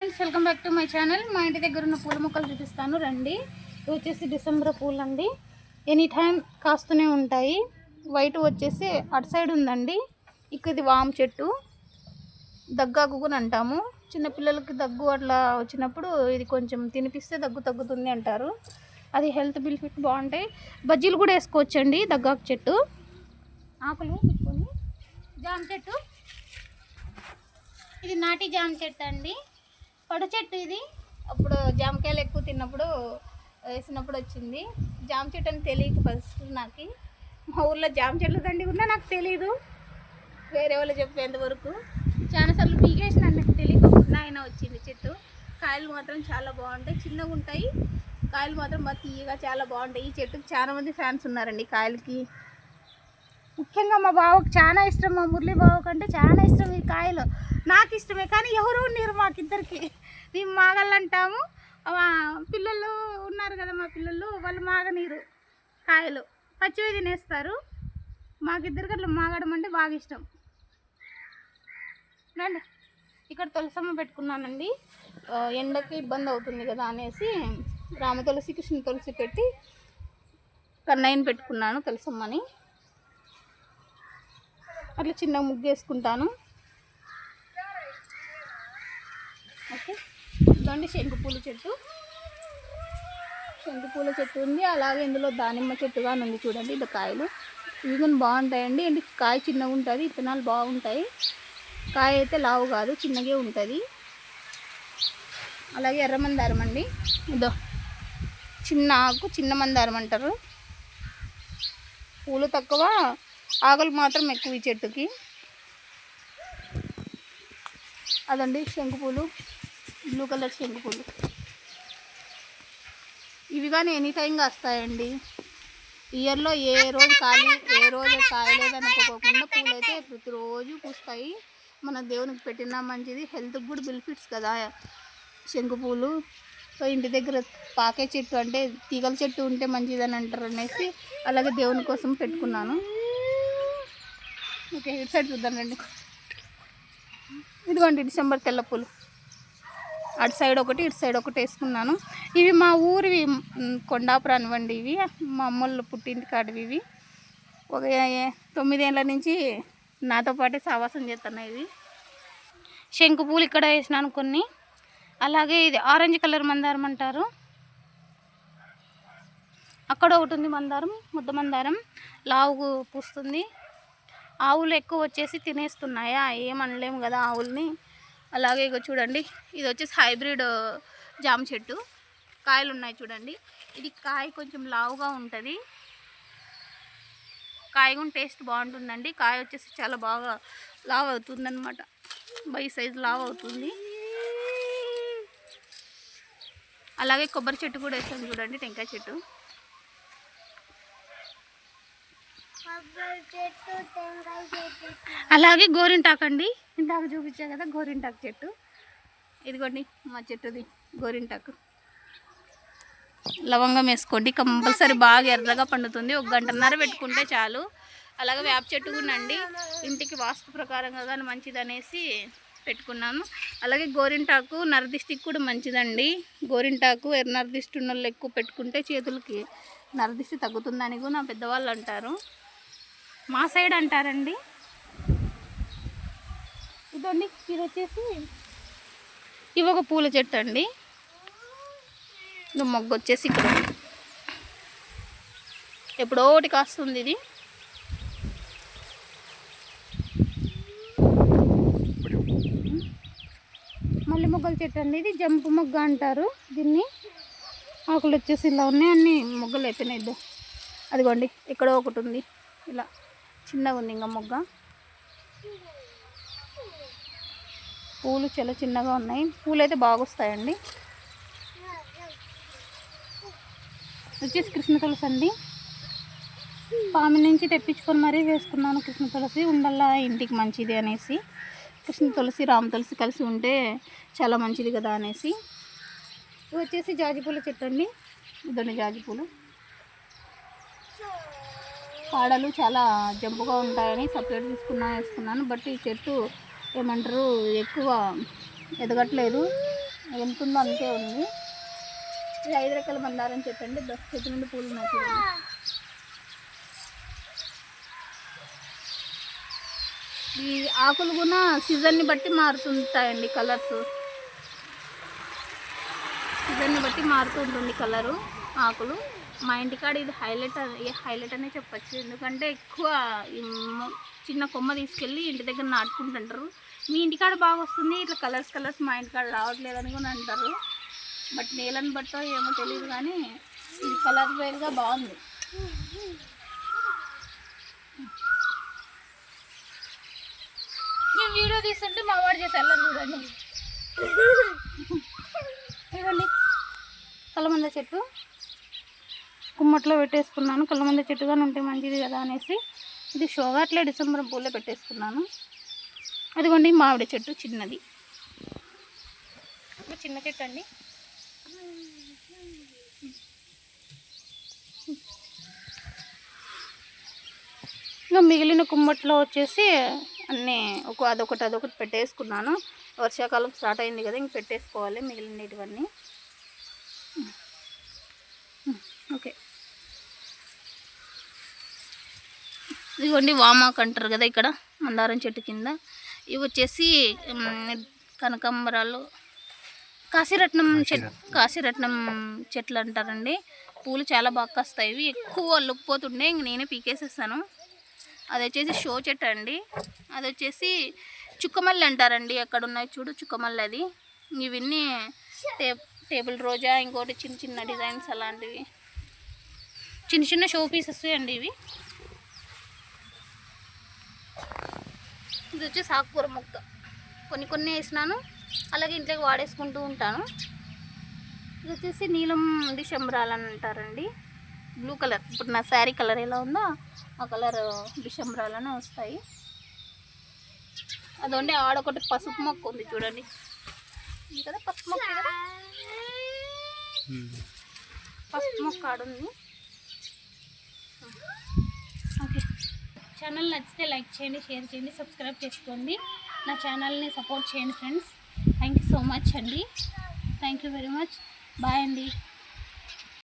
Friends welcome back to my channel మా ఇంటి దగ్గర ఉన్న పూల మొక్కలు చూపిస్తాను. రండి. ఇవి వచ్చేసి డిసెంబర్ పూలు అండి ఎనీ టైం కాస్తూనే ఉంటాయి. వైట్ వచ్చేసి అటు సైడ్ ఉందండి. ఇక్కడ ఇది వామ్ చెట్టు. దగ్గాకు కూడా అంటాము. చిన్నపిల్లలకి దగ్గు అట్లా వచ్చినప్పుడు ఇది కొంచెం తినిపిస్తే దగ్గు తగ్గుతుంది అంటారు. అది హెల్త్ బెనిఫిట్ బాగుంటాయి. బజ్జీలు కూడా వేసుకోవచ్చండి దగ్గాకు చెట్టు. ఆకులు పెట్టుకొని జామ చెట్టు. ఇది నాటి జామ చెట్టు అండి. పొడ చెట్టు ఇది. అప్పుడు జామకాయలు ఎక్కువ తిన్నప్పుడు వేసినప్పుడు వచ్చింది. జామ చెట్టు అని తెలియదు ఫస్ట్ నాకు. మా ఊర్లో జామ చెట్లు దండి ఉన్నా నాకు తెలియదు వేరే వాళ్ళు చెప్పేంత వరకు. చాలాసార్లు పీకేసిన నాకు తెలియకుండా అయినా వచ్చింది చెట్టు. కాయలు మాత్రం చాలా బాగుంటాయి. చిన్నగా ఉంటాయి. కాయలు మాత్రం బాగా తీయగా చాలా బాగుంటాయి. ఈ చెట్టుకు చాలామంది ఫ్యాన్స్ ఉన్నారండి కాయలకి. ముఖ్యంగా మా బావకు చాలా ఇష్టం. మా మురళి బావకు అంటే చాలా ఇష్టం ఈ కాయలు. నాకు ఇష్టమే. కానీ ఎవరు ఉండరు మాకిద్దరికి మేము మాగళ్ళు అంటాము పిల్లలు ఉన్నారు కదా మా పిల్లలు వాళ్ళు మాగనీరు కాయలు. పచ్చివి తినేస్తారు. మాకిద్దరికి అట్లా మాగడం అంటే బాగా ఇష్టం. రండి. ఇక్కడ తులసమ్మ పెట్టుకున్నానండి. ఎండకి ఇబ్బంది అవుతుంది కదా అనేసి రామ తులసి కృష్ణ తులసి పెట్టి కన్నయ్యని పెట్టుకున్నాను తులసమ్మని. అట్లా చిన్న ముగ్గు వేసుకుంటాను ఓకే ఇదండి శంకు పూల చెట్టు. శంకు పూల చెట్టు ఉంది అలాగే ఇందులో దానిమ్మ చెట్టు కానీ ఉంది చూడండి ఇది కాయలు. ఇవి కూడా బాగుంటాయండి అంటే కాయ చిన్నగా ఉంటుంది విత్తనాలు బాగుంటాయి. కాయ అయితే లావు కాదు చిన్నగే ఉంటుంది. అలాగే ఎర్ర మందారం అండి ఇదో చిన్న ఆకు చిన్న మందారం అంటారు. పూలు తక్కువ ఆకులు మాత్రం ఎక్కువ ఈ చెట్టుకి. అదండి శంకు పూలు బ్లూ కలర్ శంకు పూలు ఇవి కానీ ఎనీ టైం వస్తాయండి ఇయర్లో ఏ రోజు ఖాళీ ఏ రోజు కాయలేదనుకోకుండా పూలు అయితే ప్రతిరోజు పూస్తాయి. మన దేవునికి పెట్టినా మంచిది హెల్త్కి కూడా బెనిఫిట్స్ కదా శంకు పూలు సో ఇంటి దగ్గర పాకే చెట్టు అంటే తీగల చెట్టు ఉంటే మంచిదని అంటారు అనేసి అలాగే దేవుని కోసం పెట్టుకున్నాను. ఓకే ఇటు సైడ్ చూద్దాం రండి. ఇదిగోండి డిసెంబర్ తెల్ల పూలు. అటు సైడ్ ఒకటి ఇటు సైడ్ ఒకటి వేసుకున్నాను. ఇవి మా ఊరివి కొండాపురం ఇవ్వండి ఇవి. మా అమ్మోళ్ళు పుట్టింటి కాడివి ఇవి. ఒక తొమ్మిదేళ్ళ నుంచి నాతో పాటే సావాసం చేస్తున్నాయి ఇవి. శంకు పూలు ఇక్కడ వేసినాను కొన్ని. అలాగే ఇది ఆరెంజ్ కలర్ మందారం అంటారు. అక్కడ ఒకటి ఉంది మందారం ముద్ద మందారం. లావు పూస్తుంది. ఆవులు ఎక్కువ వచ్చేసి తినేస్తున్నాయా? ఏమనలేము కదా ఆవుల్ని. అలాగే ఇక చూడండి ఇది వచ్చేసి హైబ్రిడ్ జామ చెట్టు. కాయలు ఉన్నాయి చూడండి. ఇది కాయ కొంచెం లావుగా ఉంటుంది. కాయ కూడా టేస్ట్ బాగుంటుందండి. కాయ వచ్చేసి చాలా బాగా లావ్ అవుతుందన్నమాట బై సైజ్ లావ్ అవుతుంది అలాగే కొబ్బరి చెట్టు కూడా వేస్తాం చూడండి టెంకాయ చెట్టు. అలాగే గోరింటాకు అండి ఇందాక చూపించా కదా గోరింటాకు చెట్టు. ఇదిగోండి మా చెట్టుది గోరింటాకు. లవంగం వేసుకోండి కంపల్సరీ బాగా ఎర్రగా పండుతుంది. ఒక గంటన్నర పెట్టుకుంటే చాలు. అలాగే వేప చెట్టు కూడా అండి. ఇంటికి వాస్తు ప్రకారంగా కానీ మంచిదనేసి పెట్టుకున్నాను. అలాగే గోరింటాకు నరదిష్టికి కూడా మంచిదండి. గోరింటాకు ఎర్ర నరదిష్టి ఉన్న వాళ్ళు ఎక్కువ పెట్టుకుంటే చేతులకి నరదిష్టి తగ్గుతుందని కూడా నా పెద్దవాళ్ళు అంటారు. మా సైడ్ అంటారండి. ఇదండి ఇది వచ్చేసి ఇవి ఒక పూల చెట్టు అండి. మొగ్గు వచ్చేసి ఇక్కడ. ఎప్పుడో ఒకటి కాస్తుంది ఇది. మల్లె మొగ్గల చెట్టు అండి ఇది. జంపు మొగ్గ అంటారు దీన్ని. ఆకులు వచ్చేసి ఇలా ఉన్నాయి అన్ని మొగ్గలు అయిపోయినాయి అదిగోండి ఎక్కడో ఒకటి ఉంది. ఇలా. చిన్నగా ఉంది ఇంకా మొగ్గ. పూలు చాలా చిన్నగా ఉన్నాయి. పూలు అయితే బాగా వస్తాయండి వచ్చేసి కృష్ణ తులసి అండి. పామి నుంచి తెప్పించుకొని మరీ వేసుకున్నాను కృష్ణ తులసి. ఉండల్లా ఇంటికి మంచిది అనేసి. కృష్ణ తులసి రామ తులసి కలిసి ఉంటే చాలా మంచిది కదా అనేసి. వచ్చేసి జాజి పూల చెట్టు అండి. ఇదండి జాజి పూలు. కాడలు చాలా జంపుగా ఉంటాయని సపరేట్ తీసుకున్నా వేసుకున్నాను. బట్ ఈ చెట్టు ఏమంటారు ఎక్కువ ఎదగట్లేదు. ఎంత ఉందో అంతే ఉంది. ఇది ఐదు రకాల మందారని చెప్పండి. అండి చెట్టు నుండి పూలు ఉన్నాయి ఈ ఆకులు కూడా సీజన్ని బట్టి మారుతుంటాయండి కలర్స్. సీజన్ని బట్టి మారుతూ ఉంటుంది కలరు ఆకులు. మా ఇంటికాడ ఇది హైలైట్ హైలైట్ అనే చెప్పచ్చు. ఎందుకంటే ఎక్కువ చిన్న కొమ్మ తీసుకెళ్ళి ఇంటి దగ్గర నాటుకుంటుంటారు. మీ ఇంటికాడ బాగా వస్తుంది ఇట్లా కలర్స్ కలర్స్ మా ఇంటికాడ రావట్లేదు అని కూడా అంటారు. బట్ నేలని బట్టో ఏమో తెలియదు కానీ ఇది కలర్ వేరుగా బాగుంది. నేను వీడియో తీస్తుంటే మా వాడు చేసి వెళ్ళరు చూడండి. ఇవ్వండి కలమంద చెట్టు. కుమ్మట్లో పెట్టేసుకున్నాను. కలమంద చెట్టుగానే ఉంటే మంచిది కదా అనేసి ఇది షోగా అట్లే డిసెంబర్ పూలో పెట్టేసుకున్నాను. అదిగోండి మామిడి చెట్టు చిన్నది. చిన్న చెట్టు అండి. ఇంకా మిగిలిన కుమ్మట్లో వచ్చేసి అన్నీ ఒక అదొకటి అదొకటి పెట్టేసుకున్నాను. వర్షాకాలం స్టార్ట్ అయింది కదా ఇంక పెట్టేసుకోవాలి మిగిలినటివన్నీ ఓకే. ఇదిగోండి వామాకు అంటారు కదా ఇక్కడ మందారం చెట్టు కింద. ఇవి వచ్చేసి కనకాంబరాలు కాశీరత్నం చెట్ కాశీరత్నం. చెట్లు అంటారండి. పూలు చాలా బాగా కాస్తాయి. ఇవి ఎక్కువ అల్లుకుపోతుండే ఇంక నేనే పీకేసేస్తాను. అది వచ్చేసి షో చెట్టు అండి. అది వచ్చేసి చుక్కమల్లి అంటారండి. ఎక్కడ ఉన్నాయి చూడు చుక్కమల్లి అది. ఇవన్నీ టే టేబుల్ రోజా ఇంకోటి చిన్న చిన్న డిజైన్స్ అలాంటివి. చిన్న చిన్న షో పీసెస్ అండి ఇవి. ఇది వచ్చేసి ఆకుకూర మొక్క. కొన్ని కొన్ని వేసినాను. అలాగే ఇంట్లోకి వాడేసుకుంటూ ఉంటాను. ఇది వచ్చేసి నీలం డిసెంబరాలు అని అంటారండి. Blue colour. ఇప్పుడు నా శారీ కలర్ ఎలా ఉందో ఆ కలర్ డిసెంబరాలని వస్తాయి. అదొండి ఆడొకటి పసుపు మొక్క ఉంది చూడండి. కదా పసుపు మొక్క కదా? పసుపు మొక్క ఆడుంది. ఓకే. ఛానల్ నచ్చితే లైక్ చేయండి షేర్ చేయండి సబ్స్క్రైబ్ చేసుకోండి. నా ఛానల్ని సపోర్ట్ చేయండి friends. Thank you so much అండి. Thank you very much bye అండి.